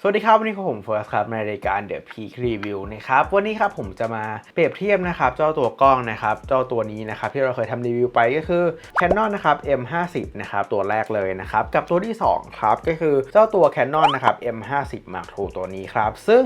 สวัสดีครับ วันนี้ผมเฟิร์สครับในรายการ The Peak Review นะครับวันนี้ครับผมจะมาเปรียบเทียบนะครับเจ้าตัวกล้องนะครับเจ้าตัวนี้นะครับที่เราเคยทำรีวิวไปก็คือ Canon นะครับ M50 นะครับตัวแรกเลยนะครับกับตัวที่2ครับก็คือเจ้าตัว Canon นะครับ M50 Mark II ตัวนี้ครับซึ่ง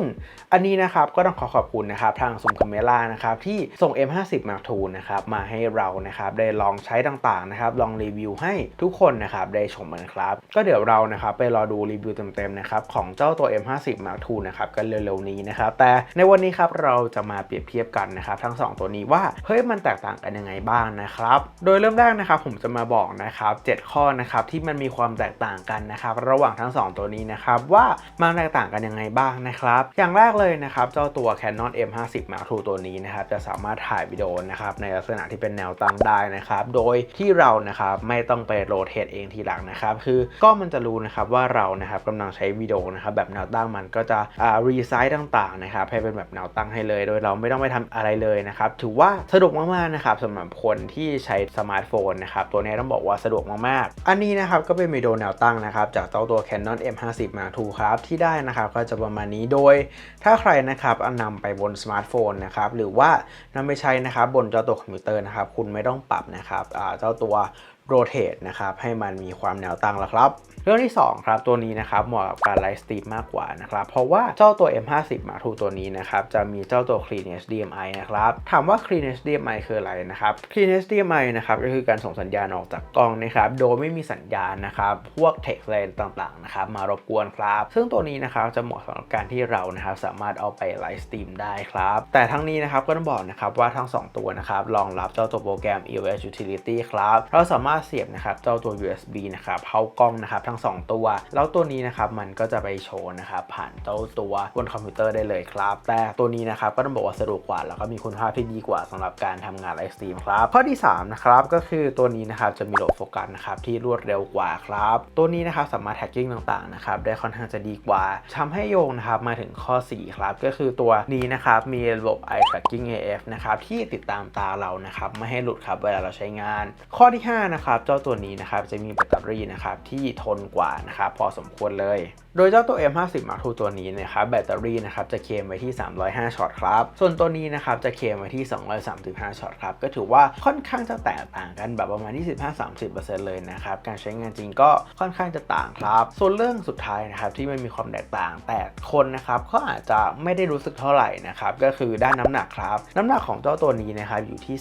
อันนี้นะครับก็ต้องขอขอบคุณนะครับทางซุมคาเมล่านะครับที่ส่ง M50 Mark II นะครับมาให้เรานะครับได้ลองใช้ต่างๆนะครับลองรีวิวให้ทุกคนนะครับได้ชมกันครับก็เดี๋ยวเรานะครับไปรอดูรีวิวเต็มๆนะครับของเจ้าตัว M50 Mark II นะครับกันเร็วๆนี้นะครับแต่ในวันนี้ครับเราจะมาเปรียบเทียบกันนะครับทั้ง 2 ตัวนี้ว่าเฮ้ยมันแตกต่างกันยังไงบ้างนะครับโดยเริ่มแรกนะครับผมจะมาบอกนะครับ7ข้อนะครับที่มันมีความแตกต่างกันนะครับระหว่างทั้ง 2 ตัวนี้นะครับว่ามันแตกต่างกันยังไงบ้างนะครับอย่างแรกเลยนะครับเจ้าตัว Canon M50 Mark II ตัวนี้นะครับจะสามารถถ่ายวิดีโอนะครับในลักษณะที่เป็นแนวตั้งได้นะครับโดยที่เรานะครับไม่ต้องไปโรเทตเองทีหลังนะครับคือกล้องมันจะรู้นะครับว่าเรานะครับกำลังใช้วิดีโอนะครับแบบแนวตั้งมันก็จะอ่ารีไซต์ต่างๆนะครับให้เป็นแบบแนวตั้งให้เลย โดยเราไม่ต้องไปทำอะไรเลยนะครับถือว่าสะดวกมากๆนะครับสำหรับคนที่ใช้สมาร์ทโฟนนะครับตัวนี้ต้องบอกว่าสะดวกมากๆ อันนี้นะครับก็เป็นวิดีโอแนวตั้งนะครับจากเจ้าตัว Canon M50 Mark II ครับที่ได้นะครับก็จะประมาณนี้โดย ถ้าใครนะครับเอานำไปบนสมาร์ทโฟนนะครับหรือว่านำไปใช้นะครับบนเจ้าตัวคอมพิวเตอร์นะครับคุณไม่ต้องปรับนะครับอ่าเจ้าตัว rotate นะครับให้มันมีความแนวตั้งแล้วครับ เรื่องที่ 2 ครับตัวนี้นะครับเหมาะกับการไลฟ์สตรีมมากกว่านะครับ เพราะว่าเจ้าตัว M50 Mark II ตัวนี้นะครับจะมีเจ้าตัว Clean HDMI นะครับ ถามว่า Clean HDMI คืออะไรนะครับ Clean HDMI นะครับก็คือการส่งสัญญาณออกจากกล้องนะครับโดยไม่มีสัญญาณนะครับพวก text lane ต่างๆนะครับมารบกวนครับ ซึ่งตัวนี้นะครับจะเหมาะสำหรับการที่เรานะครับสามารถเอาไปไลฟ์สตรีมได้ครับ แต่ทั้งนี้นะครับก็ต้องบอกนะครับว่าทั้ง 2 ตัวนะครับรองรับเจ้าตัวโปรแกรม EOS Utility ครับเราสามารถเสียบนะครับเจ้าตัว USB นะครับเข้ากล้องนะครับทั้ง 2 ตัว แล้วตัวนี้นะครับมันก็จะไปโชว์นะครับผ่านเจ้าตัวบนคอมพิวเตอร์ได้เลยครับ แต่ตัวนี้นะครับก็ต้องบอกว่าสะดวกกว่า แล้วก็มีคุณภาพที่ดีกว่าสำหรับการทำงานไลฟ์สตรีมครับข้อที่3นะครับก็คือตัวนี้นะครับจะมีโหลดโฟกัสนะครับที่รวดเร็วกว่าครับตัวนี้นะครับสามารถแท็กกิ้งต่างๆนะครับได้ค่อนข้างจะดีกว่าทำให้โยงนะครับมาถึงข้อ 4 ครับ ก็คือตัวนี้นะครับมีระบบ eye tracking AF นะครับที่ติดตามตาเรานะครับไม่ให้หลุดครับเวลาเราใช้งาน ข้อที่5นะครับเจ้าตัวนี้นะครับจะมีแบตเตอรี่นะครับที่ทนกว่านะครับพอสมควรเลย โดยเจ้าตัว M50 Mark II ตัวนี้นะครับแบตเตอรี่นะครับจะเคมไว้ที่ 305 ช็อตครับส่วนตัวนี้นะครับจะเคมไว้ที่ 235 ช็อตครับก็ถือว่าค่อนข้างจะแตกต่างกันแบบประมาณ 25-30%เลยนะครับการใช้งานจริงก็ค่อนข้างจะต่างครับ ส่วนเรื่องสุดท้ายนะครับที่มันมีความแตกต่างแต่คนนะครับก็อาจจะไม่ได้รู้สึกเท่าไหร่นะครับก็คือด้านน้ำหนักครับ น้ำหนักของเจ้าตัวนี้นะครับอยู่ที่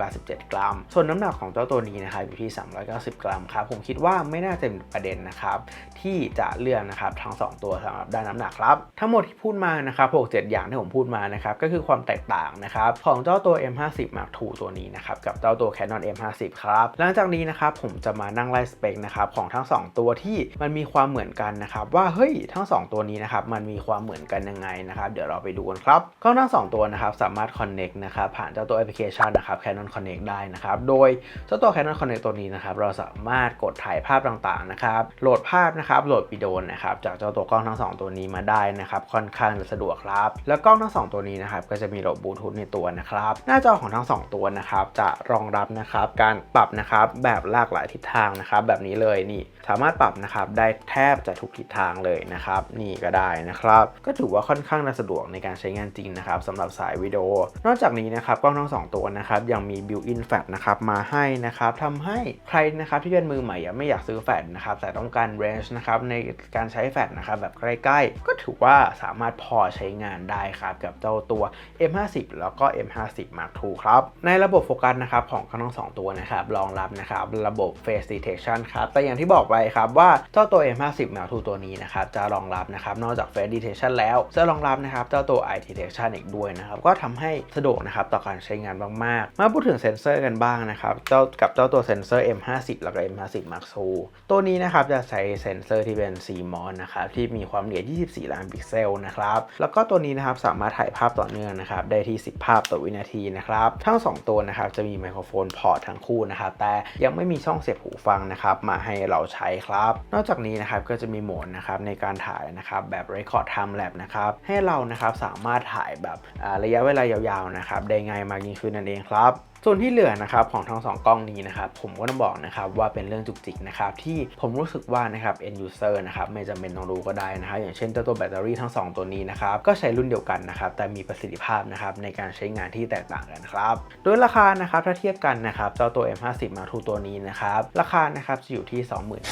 387 กรัม ส่วนน้ำหนักของเจ้าตัวนี้นะครับอยู่ที่390 กรัมครับผมคิดว่าไม่น่าจะเป็นประเด็นนะครับที่จะเลือกนะครับทั้ง 2 ตัวสำหรับด้านน้ำหนักครับทั้งหมดที่พูดมานะครับ6 7อย่างที่ผมพูดมานะครับก็คือความแตกต่างนะครับของเจ้าตัว M50 Mark II ตัวนี้นะครับกับเจ้าตัว Canon M50 ครับหลังจากนี้นะครับผมจะมานั่งไล่สเปคนะครับของทั้ง 2 ตัวที่มันมีความเหมือนกันนะครับว่าเฮ้ยทั้ง 2 ตัวนี้นะครับมันมีความเหมือนกันยังไงนะครับเดี๋ยวเราไปดูกันครับกล้องทั้ง 2 ตัวนะครับสามารถ connect นะครับผ่านเจ้าตัวแอปพลิเคชันนะครับ Canon Connect ได้นะครับโดยเจ้าตัว Canon Connect ตัวนี้นะครับเราสามารถกดถ่ายภาพต่างๆนะครับโหลดภาพนะครับโหลดวิดีโอนะครับจากเจ้าตัวกล้องทั้ง 2 ตัวนี้มาได้นะครับค่อนข้างจะสะดวกครับ แล้วกล้องทั้ง 2 ตัวนี้นะครับก็จะมีระบบบลูทูธในตัวนะครับหน้าจอของทั้ง 2 ตัวนะครับจะรองรับนะครับการปรับนะครับแบบหลากหลายทิศทางนะครับแบบนี้เลยนี่สามารถปรับนะครับได้แทบจะทุกทิศทางเลยนะครับนี่ก็ได้นะครับก็ถือว่าค่อนข้างน่าสะดวกในการใช้งานจริงนะครับสำหรับสายวิดีโอ นอกจากนี้นะครับกล้องทั้ง 2 ตัวนะครับยังมี built-in flash นะครับมาให้นะครับทำให้ใครนะครับที่เป็นมือใหม่ยังไม่อยากซื้อแฟลชนะครับแต่ต้องการ range นะครับในการใช้แฟลชนะครับแบบใกล้ๆ ก็ถือว่าสามารถพอใช้งานได้ครับกับเจ้าตัว M50 แล้วก็ M50 Mark II ครับ ในระบบโฟกัสนะครับของทั้งสองตัวนะครับรองรับนะครับระบบ face detection ครับแต่อย่างที่บอกไปครับว่าเจ้าตัว M50 Mark II ตัวนี้นะครับจะรองรับนะครับนอกจาก face detection แล้วจะรองรับนะครับเจ้าตัว eye detection อีกด้วยนะครับก็ทำให้สะดวกนะครับต่อการใช้งานมากๆ มาพูดถึงเซนเซอร์กันบ้างนะครับเจ้ากับเจ้าตัวเซนเซอร์ M50 แล้วก็ M50 Mark II ตัวนี้นะครับจะใช้เซนเซอร์ที่เป็น CMOS นะครับที่มีความละเอียด 24 ล้านพิกเซลนะครับแล้วก็ตัวนี้นะครับสามารถถ่ายภาพต่อเนื่องนะครับได้ที่ 10 ภาพต่อวินาทีนะครับทั้ง 2 ตัวนะครับจะมีไมโครโฟนพอร์ตทั้งคู่นะครับแต่ยังไม่มีช่องเสียบหูฟังนะครับมาให้เราใช้ครับ นอกจากนี้นะครับก็จะมีโหมดนะครับในการถ่ายนะครับแบบ Record Time Lapse นะครับให้เรานะครับสามารถถ่ายแบบระยะเวลายาวๆนะครับได้ง่ายมากยิ่งขึ้นนั่นเองครับ ส่วนที่เหลือนะครับของทั้งสองกล้องนี้นะครับผมก็ต้องบอกนะครับว่าเป็นเรื่องจุกจิกนะครับที่ผมรู้สึกว่านะครับ end user นะครับไม่จำเป็นต้องรู้ก็ได้นะครับอย่างเช่นเจ้าตัวแบตเตอรี่ทั้งสองตัวนี้นะครับก็ใช้รุ่นเดียวกันนะครับแต่มีประสิทธิภาพนะครับในการใช้งานที่แตกต่างกันครับโดยราคานะครับถ้าเทียบกันนะครับเจ้าตัว M50 Mark II ตัวนี้นะครับราคานะครับจะอยู่ที่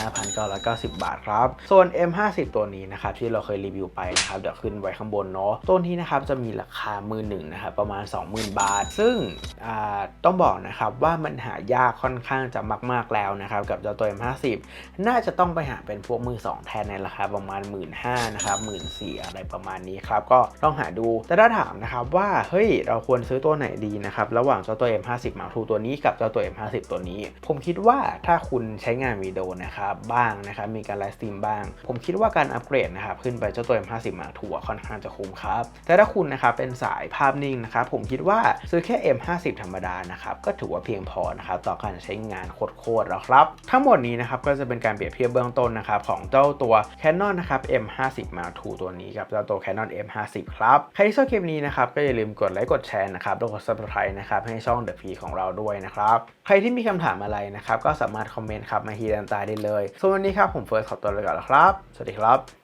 25,990 บาทครับส่วน M50 ตัวนี้นะครับที่เราเคยรีวิวไปนะครับเดี๋ยวขึ้นไว้ข้างบนเนาะตัวนี้นะครับจะมีราคามือหนึ่งนะครับประมาณ 20,000 บาท ซึ่งอ่าต้องบอกนะครับว่ามันหายากค่อนข้างจะมากๆแล้วนะครับกับเจ้าตัว M50 น่าจะต้องไปหาเป็นพวกมือ2แทนในราคาประมาณ 1 5ื่นนะครับหมื่นสี่อะไรประมาณนี้ครับก็ต้องหาดูแต่ถ้าถามนะครับว่าเฮ้ยเราควรซื้อตัวไหนดีนะครับระหว่างเจ้าตัว M50 Mark II ตัวนี้กับเจ้าตัว M50 ตัวนี้ ผมคิดว่าถ้าคุณใช้งานวิดีโอนะครับบ้างนะครับมีการไลฟ์สตรีมบ้าง ผมคิดว่าการอัปเกรดนะครับขึ้นไปเจ้าตัว M50 Mark II ค่อนข้างจะคุ้มครับแต่ถ้าคุณนะครับเป็นสายภาพนิ่งนะครับผมคิดว่าซื้อแค่ M50 ธรรมดานะครับก็ถือว่าเพียงพอนะครับต่อการใช้งานโคตรๆแล้วครับ ทั้งหมดนี้นะครับก็จะเป็นการเปรียบเทียบเบื้องต้นนะครับของเจ้าตัว Canon นะครับ M50 Mark II ตัวนี้กับเจ้าตัว Canon M50 ครับใครที่ชอบคลิปนี้นะครับก็อย่าลืมกดไลค์กดแชร์นะครับแล้วกด subscribe นะครับให้ช่อง The P ของเราด้วยนะครับใครที่มีคำถามอะไรนะครับก็สามารถคอมเมนต์ครับมาที่ด้านต้ได้เลยส่วนวันนี้ครับผมเฟิร์สขอตัวไปก่อนแล้วครับ สวัสดีครับ